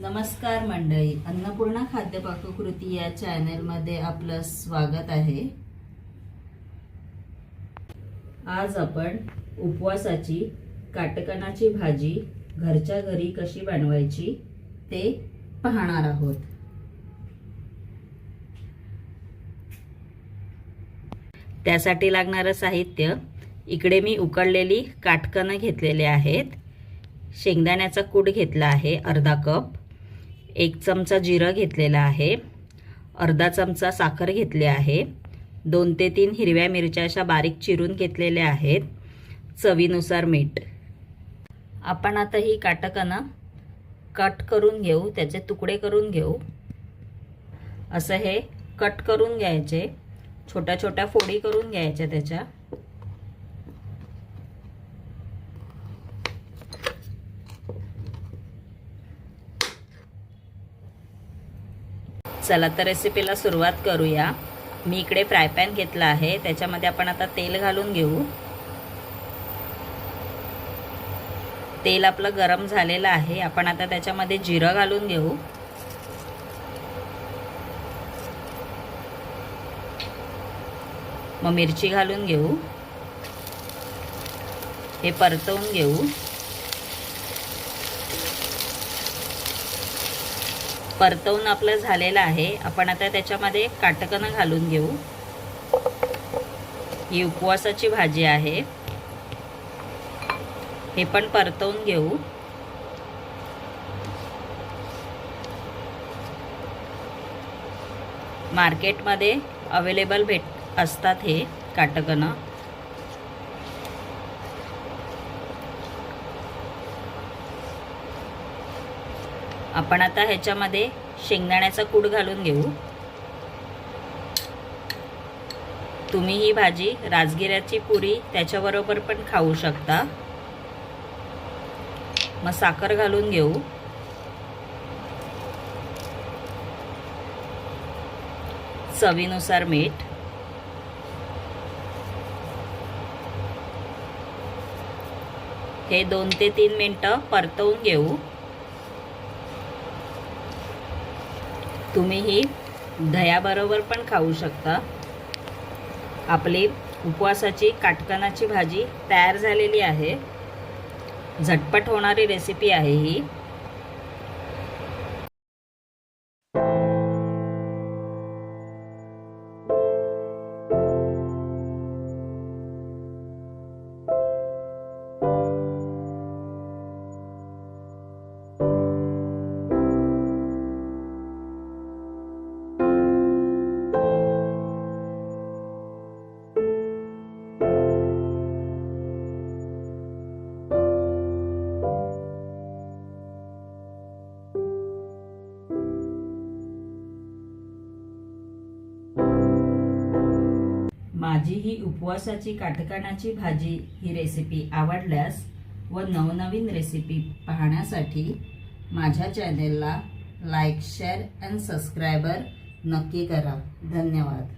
नमस्कार मंडळी अन्नपूर्णा खाद्य पाककृती या चॅनेलमध्ये आपलं स्वागत आहे. आज आपण उपवासाची काटकणाची भाजी घरच्या घरी कशी बनवायची ते पाहणार आहोत. त्यासाठी लागणारं साहित्य इकडे मी उकडलेली काटकणं घेतलेले आहेत. शेंगदाण्याचा कूट घेतला आहे अर्धा कप. एक चमचा जिरं घेतलेला आहे. अर्धा चमचा साखर घेतली आहे. दोन ते तीन हिरव्या मिरच्या अशा बारीक चिरून घेतलेल्या आहेत. चवीनुसार मीठ. आपण आता ही काटकानं कट करून घेऊ. त्याचे तुकडे करून घेऊ. असं हे कट करून घ्यायचे. छोट्या छोट्या फोडी करून घ्यायच्या त्याच्या. चला तर रेसिपीला सुरुवात करूया. मी इकडे फ्राय पॅन घेतला आहे. त्याच्यामध्ये आपण आता तेल घालून घेऊ. तेल आपलं गरम झालेलं आहे. आपण आता त्याच्यामध्ये जिरं घालून घेऊ. मग मिरची घालून घेऊ. हे परतवून घेऊ. परतवून आपलं झालेलं आहे. आपण आता त्याच्यामध्ये काटकनं घालून घेऊ. ही उपवासाची भाजी आहे. हे पण परतवून घेऊ. मार्केटमध्ये अवेलेबल भेट असतात हे काटकनं आपण आता ह्याच्यामध्ये शेंगदाण्याचा कूड घालून घेऊ. तुम्ही ही भाजी राजगिऱ्याची पुरी त्याच्याबरोबर पण खाऊ शकता. मग साखर घालून घेऊ. चवीनुसार मीठ. हे दोन ते तीन मिनटं परतवून घेऊ. तुम्ही ही दह्याबरोबर पण खाऊ शकता. आपली उपवासाची काटकणाची भाजी तयार झालेली आहे. झटपट होणारी रेसिपी आहे ही. माझी ही उपवासाची काटकानाची भाजी ही रेसिपी आवडल्यास व नवनवीन रेसिपी पाहण्यासाठी माझ्या चॅनेलला लाईक शेअर अँड सबस्क्रायबर नक्की करा. धन्यवाद.